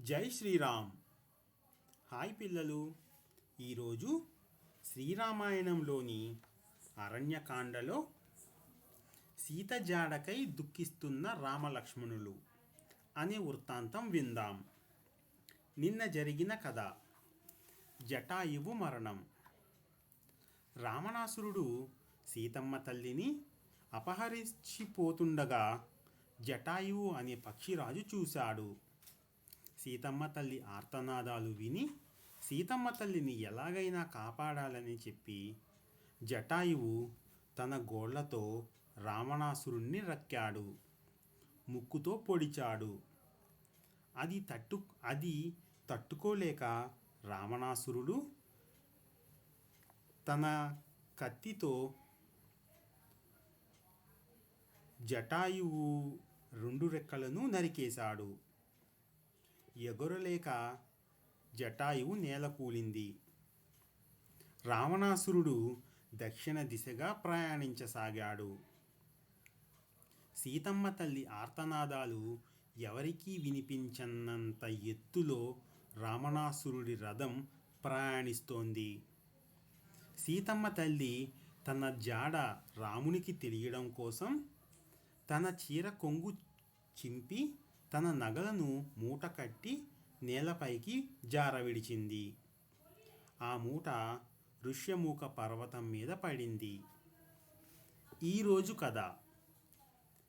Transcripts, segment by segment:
జై శ్రీరామ్. హాయ్ పిల్లలు. ఈరోజు శ్రీరామాయణంలోని అరణ్యకాండలో సీత జాడకై దుఃఖిస్తున్న రామలక్ష్మణులు అనే వృత్తాంతం విందాం. నిన్న జరిగిన కథ. జటాయువు మరణం. రామణాసురుడు సీతమ్మ తల్లిని అపహరించిపోతుండగా జటాయువు అనే పక్షిరాజు చూశాడు. సీతమ్మ తల్లి ఆర్తనాదాలు విని సీతమ్మ తల్లిని ఎలాగైనా కాపాడాలని చెప్పి జటాయువు తన గోళ్ళతో రావణాసురుణ్ణి రక్కాడు ముక్కుతో పొడిచాడు. అది తట్టు అది తట్టుకోలేక రావణాసురుడు తన కత్తితో జటాయువు రెండు రెక్కలను నరికేశాడు. ఎగురలేక జటాయువు నేలకూలింది రావణాసురుడు దక్షిణ దిశగా ప్రయాణించసాగాడు. సీతమ్మ తల్లి ఆర్తనాదాలు ఎవరికీ వినిపించనంత ఎత్తులో రావణాసురుడి రథం ప్రయాణిస్తోంది. సీతమ్మ తల్లి తన జాడ రామునికి తెలియడం కోసం తన చీర కొంగు చింపి తన నగలను మూట కట్టి నేలపైకి జారవిడిచింది. ఆ మూట ఋష్యమూక పర్వతం మీద పడింది. ఈరోజు కథ.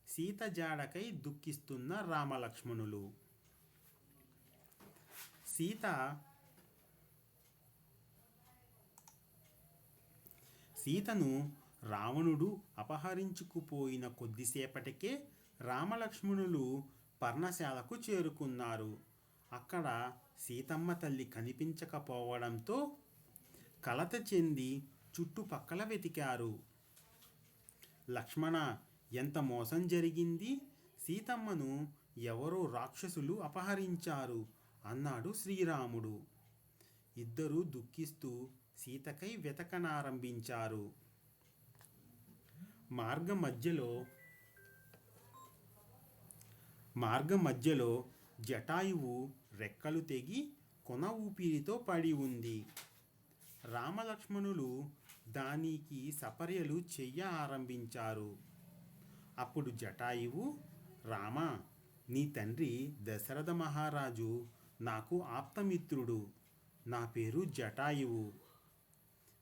సీత జాడకై దుఃఖిస్తున్న రామలక్ష్మణులు. సీత సీతను రావణుడు అపహరించుకుపోయిన కొద్దిసేపటికే రామలక్ష్మణులు పర్ణశాలకు చేరుకున్నారు. అక్కడ సీతమ్మ తల్లి కనిపించకపోవడంతో కలత చెంది చుట్టుపక్కల వెతికారు. లక్ష్మణ ఎంత మోసం జరిగింది? సీతమ్మను ఎవరో రాక్షసులు అపహరించారు అన్నాడు శ్రీరాముడు. ఇద్దరూ దుఃఖిస్తూ సీతకై వెతకనారంభించారు. మార్గ మధ్యలో మార్గం మధ్యలో జటాయువు రెక్కలు తెగి కొన ఊపిరితో పడి ఉంది. రామలక్ష్మణులు దానికి సపర్యలు చెయ్య ఆరంభించారు. అప్పుడు జటాయువు రామ నీ తండ్రి దశరథ మహారాజు నాకు ఆప్తమిత్రుడు. నా పేరు జటాయువు.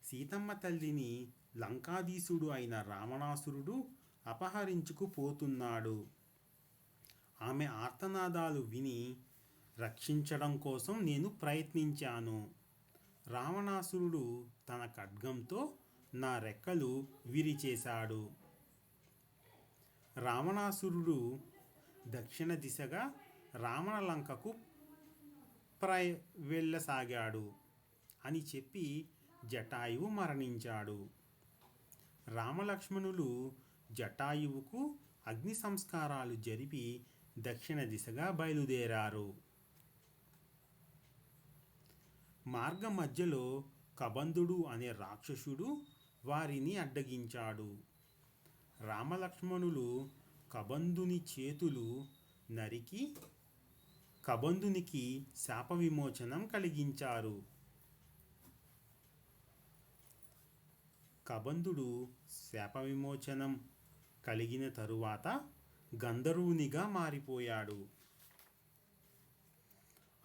సీతమ్మ తల్లిని లంకాధీశుడు అయిన రావణాసురుడు అపహరించుకుపోతున్నాడు. ఆమె ఆర్తనాదాలు విని రక్షించడం కోసం నేను ప్రయత్నించాను. రావణాసురుడు తన ఖడ్గంతో నా రెక్కలు విరిచేశాడు. రావణాసురుడు దక్షిణ దిశగా రావణలంకకు ప్రయ వెళ్ళసాగాడు అని చెప్పి జటాయువు మరణించాడు. రామలక్ష్మణులు జటాయువుకు అగ్ని సంస్కారాలు జరిపి దక్షిణ దిశగా బయలుదేరారు. మార్గ మధ్యలో కబంధుడు అనే రాక్షసుడు వారిని అడ్డగించాడు. రామలక్ష్మణులు కబంధుని చేతులు నరికి కబంధునికి శాప విమోచనం కలిగించారు. కబంధుడు శాప విమోచనం కలిగిన తరువాత గంధర్వునిగా మారిపోయాడు.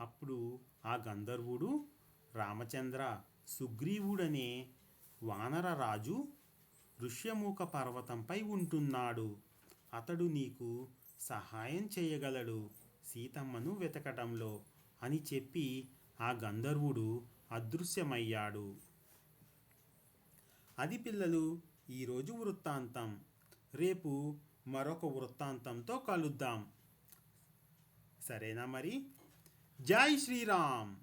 అప్పుడు ఆ గంధర్వుడు రామచంద్ర సుగ్రీవుడనే వానర రాజు ఋష్యమూక పర్వతంపై ఉంటున్నాడు. అతడు నీకు సహాయం చేయగలడు సీతమ్మను వెతకటంలో అని చెప్పి ఆ గంధర్వుడు అదృశ్యమయ్యాడు. అది పిల్లలు ఈరోజు వృత్తాంతం. రేపు మరొక వృత్తాంతంతో కలుద్దాం. సరేనా మరి? జై శ్రీరామ్.